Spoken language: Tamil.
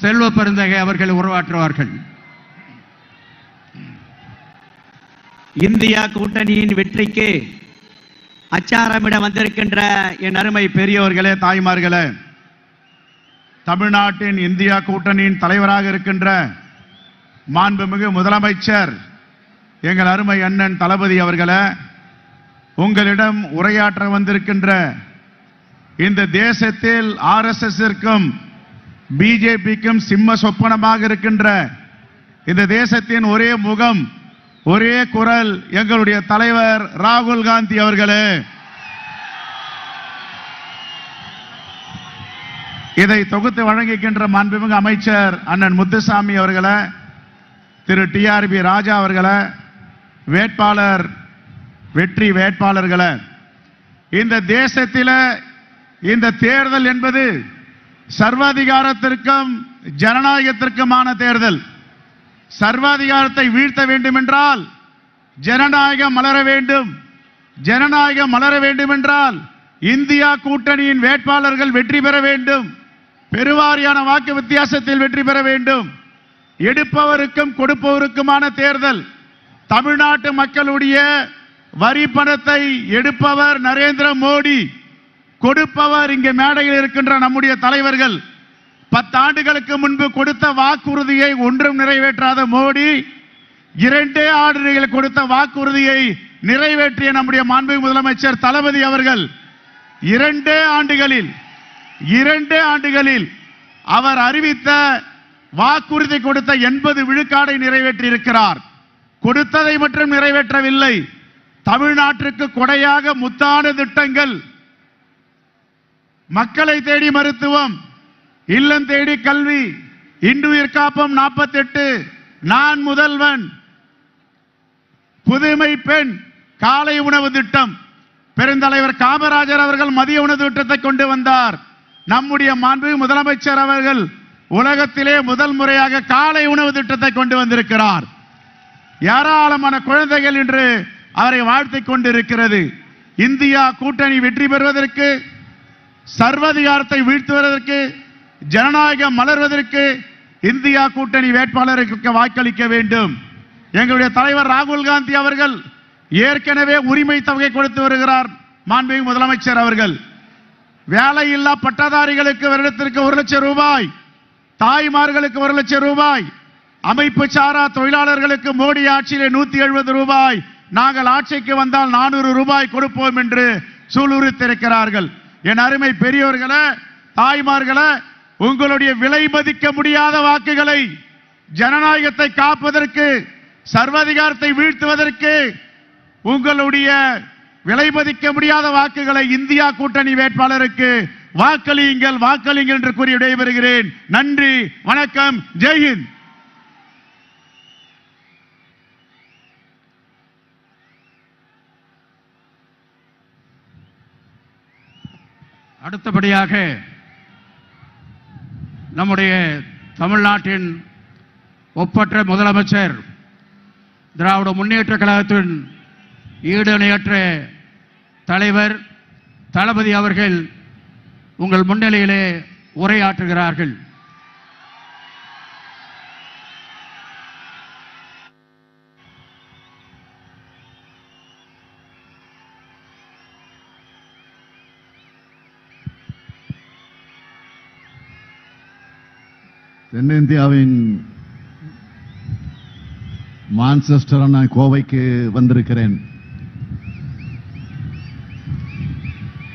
செல்வ பெருந்தகை அவர்கள் உருவாற்றுவார்கள். இந்தியா கூட்டணியின் வெற்றிக்கு அச்சாரமிட வந்திருக்கின்ற என் அருமை பெரியோர்களே தாய்மார்களே தமிழ்நாட்டின் இந்தியா கூட்டணியின் தலைவராக இருக்கின்ற மாண்புமிகு முதலமைச்சர் எங்கள் அருமை அண்ணன் தளபதி அவர்களே உங்களிடம் உரையாற்ற வந்திருக்கின்ற இந்த தேசத்தில் ஆர்எஸ்எஸ்ஸிற்கும் பிஜேபிக்கும் சிம்ம சொப்பனமாக இருக்கின்ற இந்த தேசத்தின் ஒரே முகம் ஒரே குரல் எங்களுடைய தலைவர் ராகுல் காந்தி அவர்களே. இதை தொகுத்து வழங்குகின்ற மாண்புமிகு அமைச்சர் அண்ணன் முத்துசாமி அவர்களை திரு டிஆர்பி ராஜா அவர்களை வேட்பாளர் வெற்றி வேட்பாளர்களை. இந்த தேசத்தில் இந்த தேர்தல் என்பது சர்வாதிகாரத்திற்கும் ஜனநாயகத்திற்குமான தேர்தல். சர்வாதிகாரத்தை வீழ்த்த வேண்டும் என்றால் ஜனநாயகம் மலர வேண்டும். ஜனநாயகம் மலர வேண்டும் என்றால் இந்தியா கூட்டணியின் வேட்பாளர்கள் வெற்றி பெற வேண்டும். பெருவாரியான வாக்கு வித்தியாசத்தில் வெற்றி பெற வேண்டும். எடுப்பவருக்கும் கொடுப்பவருக்குமான தேர்தல். தமிழ்நாட்டு மக்களுடைய வரி பணத்தை எடுப்பவர் நரேந்திர மோடி. கொடுப்பவர் இங்கே மேடையில் இருக்கின்ற நம்முடைய தலைவர்கள். பத்தாண்டுகளுக்கு முன்பு கொடுத்த வாக்குறுதியை ஒன்றும் நிறைவேற்றாத மோடி இரண்டே ஆண்டுகள் கொடுத்த வாக்குறுதியை நிறைவேற்றிய நம்முடைய மாண்புமிகு முதலமைச்சர் தளபதி அவர்கள் இரண்டே ஆண்டுகளில் இரண்டே ஆண்டுகளில் அவர் அறிவித்த வாக்குறுதி கொடுத்த எண்பது விழுக்காடை நிறைவேற்றி இருக்கிறார் கொடுத்ததை மட்டும் நிறைவேற்றவில்லை. தமிழ்நாட்டிற்கு கொடையாக முத்தான திட்டங்கள் மக்களை தேடி மருத்துவம் இல்லம் தேடி கல்வி இன்றுயிர் காப்பம் நாற்பத்தெட்டு நான் முதல்வன். புதுமை பெண் காலை உணவு திட்டம். பெருந்தலைவர் காமராஜர் அவர்கள் மதிய உணவு திட்டத்தை கொண்டு வந்தார். நம்முடைய மாண்பு முதலமைச்சர் அவர்கள் உலகத்திலே முதல் முறையாக காலை உணவு திட்டத்தை கொண்டு வந்திருக்கிறார். ஏராளமான குழந்தைகள் இன்று அவரை வாழ்த்தி கொண்டிருக்கிறது. இந்தியா கூட்டணி வெற்றி பெறுவதற்கு சர்வதிகாரத்தை வீழ்த்துவதற்கு ஜனநாயகம் மலர்வதற்கு இந்தியா கூட்டணி வேட்பாளருக்கு வாக்களிக்க வேண்டும். எங்களுடைய தலைவர் ராகுல் காந்தி அவர்கள் ஏற்கனவே உரிமை தொகை கொடுத்து வருகிறார் மாண்புமிகு முதலமைச்சர் அவர்கள். வேலையில்லா பட்டதாரிகளுக்கு வருடத்திற்கு ஒரு லட்சம் ரூபாய் தாய்மார்களுக்கு ஒரு லட்சம் ரூபாய் அமைப்பு சாரா தொழிலாளர்களுக்கு மோடி ஆட்சியிலே நூத்தி எழுபது ரூபாய் நாங்கள் ஆட்சிக்கு வந்தால் நானூறு ரூபாய் கொடுப்போம் என்று சூளுரித்திருக்கிறார்கள் என் அருமை பெரியோர்களே தாய்மார்களை உங்களுடைய விலை மதிக்க முடியாத வாக்குகளை ஜனநாயகத்தை காப்பதற்கு சர்வாதிகாரத்தை வீழ்த்துவதற்கு உங்களுடைய விலை மதிக்க முடியாத வாக்குகளை இந்தியா கூட்டணி வேட்பாளருக்கு வாக்களியுங்கள் வாக்களியுங்கள் என்று கூறி விடைபெறுகிறேன். நன்றி வணக்கம் ஜெய்ஹிந்த் அடுத்தபடியாக நம்முடைய தமிழ்நாட்டின் ஒப்பற்ற முதலமைச்சர் திராவிட முன்னேற்ற கழகத்தின் ஈடுணையற்ற தலைவர் தளபதி அவர்கள் உங்கள் முன்னிலையிலே உரையாற்றுகிறார்கள். தென்னிந்தியாவின் மான்செஸ்டரான கோவைக்கு வந்திருக்கிறேன்.